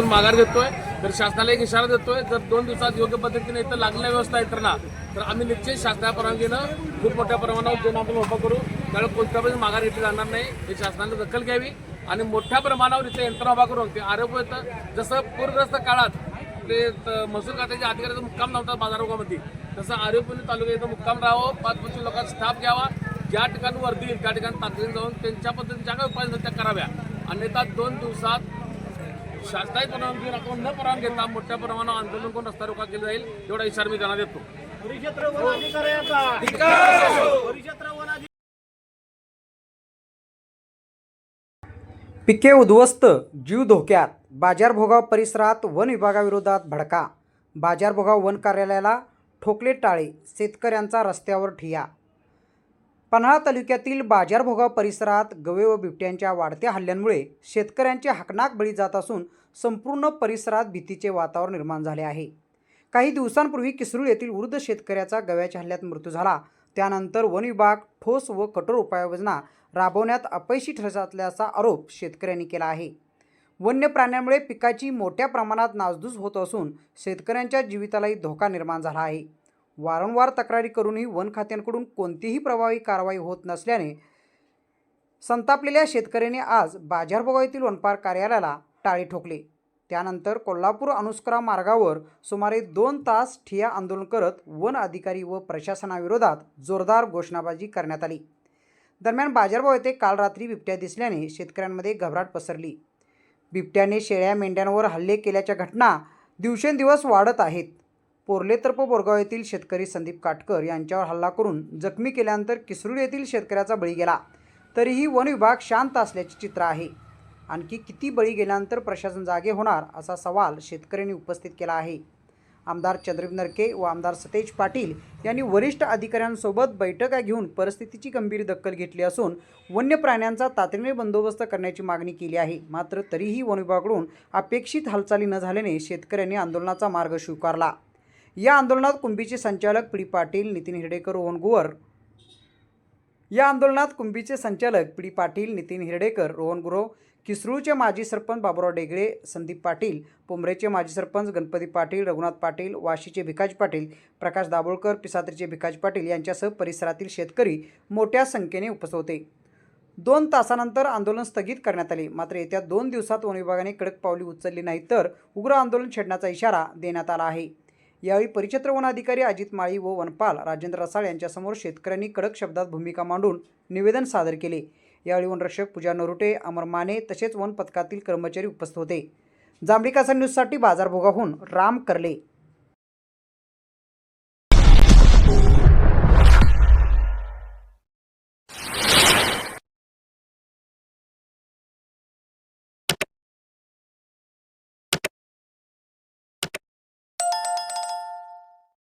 तून माघार घेतोय तर शासनाला एक इशारा देतोय जर दोन दिवसात योग्य पद्धतीने इथं लागल्या व्यवस्था आहेत तर ना तर आम्ही निश्चित शासना परवानगीनं खूप मोठ्या प्रमाणावर जन आंदोलन उभं करू. त्यामुळे कोणत्या पण माघार घेतली जाणार नाही हे शासनाने दखल घ्यावी. आणि मोठ्या प्रमाणावर इथे यंत्रणा उभा करून ते आरोप येतं जसं पूरग्रस्त काळात ते महसूल खात्याचे अधिकाऱ्याचा मुक्काम नव्हता बाजारगावामध्ये तसं आरोपी तालुक्यात इथं मुक्काम राहावं पाच पंचवीस लोकांचा स्टाफ घ्यावा. ज्या ठिकाणी वर्दी येईल त्या ठिकाणी तातडीने जाऊन त्यांच्या पद्धतीने ज्या काही उपाय त्या कराव्या. अन्यथा दोन दिवसात शासनाची परवानगी राखून न परवानगी घेता मोठ्या प्रमाणावर आंदोलन करून रस्ता रोका केला जाईल एवढा इशारा मी त्यांना देतो. परिक्षेत्र परिक्षेत्र पिके उद्ध्वस्त जीव धोक्यात. बाजारभोगाव परिसरात वन विभागाविरोधात भडका. बाजारभोगाव वन कार्यालयाला ठोकले टाळे. शेतकऱ्यांचा रस्त्यावर ठिया. पन्हाळा तालुक्यातील बाजारभोगाव परिसरात गवे व बिबट्यांच्या वाढत्या हल्ल्यांमुळे शेतकऱ्यांचे हकनाक बळी जात असून संपूर्ण परिसरात भीतीचे वातावरण निर्माण झाले आहे. काही दिवसांपूर्वी किसरूळ येथील वृद्ध शेतकऱ्याचा गव्याच्या हल्ल्यात मृत्यू झाला. त्यानंतर वन विभाग ठोस व कठोर उपाययोजना राबवण्यात अपयशी ठरत असल्याचा आरोप शेतकऱ्यांनी केला आहे. वन्य प्राण्यांमुळे पिकाची मोठ्या प्रमाणात नासधूस होत असून शेतकऱ्यांच्या जीवितालाही धोका निर्माण झाला आहे. वारंवार तक्रारी करूनही वन खात्यांकडून कोणतीही प्रभावी कारवाई होत नसल्याने संतापलेल्या शेतकऱ्याने आज बाजारभोगाव येथील वनपार कार्यालयाला टाळी ठोकले. त्यानंतर कोल्हापूर अनुस्करा मार्गावर सुमारे दोन तास ठिया आंदोलन करत वन अधिकारी व प्रशासनाविरोधात जोरदार घोषणाबाजी करण्यात आली. दरम्यान बाजारभाव येथे काल रात्री बिबट्या दिसल्याने शेतकऱ्यांमध्ये घबराट पसरली. बिबट्याने शेळ्या मेंढ्यांवर हल्ले केल्याच्या घटना दिवसेंदिवस वाढत आहेत. पोर्लेतर्प बोरगाव येथील शेतकरी संदीप काटकर यांच्यावर हल्ला करून जखमी केल्यानंतर किसरूड येथील शेतकऱ्याचा बळी गेला. तरीही वन विभाग शांत असल्याचे चित्र आहे. आणखी किती बळी गेल्यानंतर प्रशासन जागे होणार असा सवाल शेतकऱ्यांनी उपस्थित केला आहे. आमदार चंद्रवीर नरके व आमदार सतेज पाटील यांनी वरिष्ठ अधिकाऱ्यांसोबत बैठका घेऊन परिस्थितीची गंभीर दखल घेतली असून वन्य प्राण्यांचा तातडीने बंदोबस्त करण्याची मागणी केली आहे. मात्र तरीही वन विभागाकडून अपेक्षित हालचाली न झाल्याने शेतकऱ्यांनी आंदोलनाचा मार्ग स्वीकारला. या आंदोलनात कुंभीचे संचालक पी डी पाटील नितीन हिरडेकर रोहन गुवर. या आंदोलनात कुंभीचे संचालक पी डी पाटील नितीन हिरडेकर रोहन गुरव किसरूळचे माजी सरपंच बाबुराव डेगळे संदीप पाटील पोंबरेचे माजी सरपंच गणपती पाटील रघुनाथ पाटील वाशीचे भिकाज पाटील प्रकाश दाभोळकर पिसात्रीचे भिकाज पाटील यांच्यासह परिसरातील शेतकरी मोठ्या संख्येने उपस्थित होते. दोन तासानंतर आंदोलन स्थगित करण्यात आले. मात्र येत्या दोन दिवसात वन विभागाने कडक पावली उचलली नाही तर उग्र आंदोलन छेडण्याचा इशारा देण्यात आला आहे. यावेळी परिक्षेत्र वन अधिकारी अजित माळी व वनपाल राजेंद्र रसाळ यांच्यासमोर शेतकऱ्यांनी कडक शब्दात भूमिका मांडून निवेदन सादर केले. यावेळी वनरक्षक पूजा नरुटे अमर माने तसेच वन पथकातील कर्मचारी उपस्थित होते. जांभळी न्यूजसाठी बाजारभोगाहून राम करले.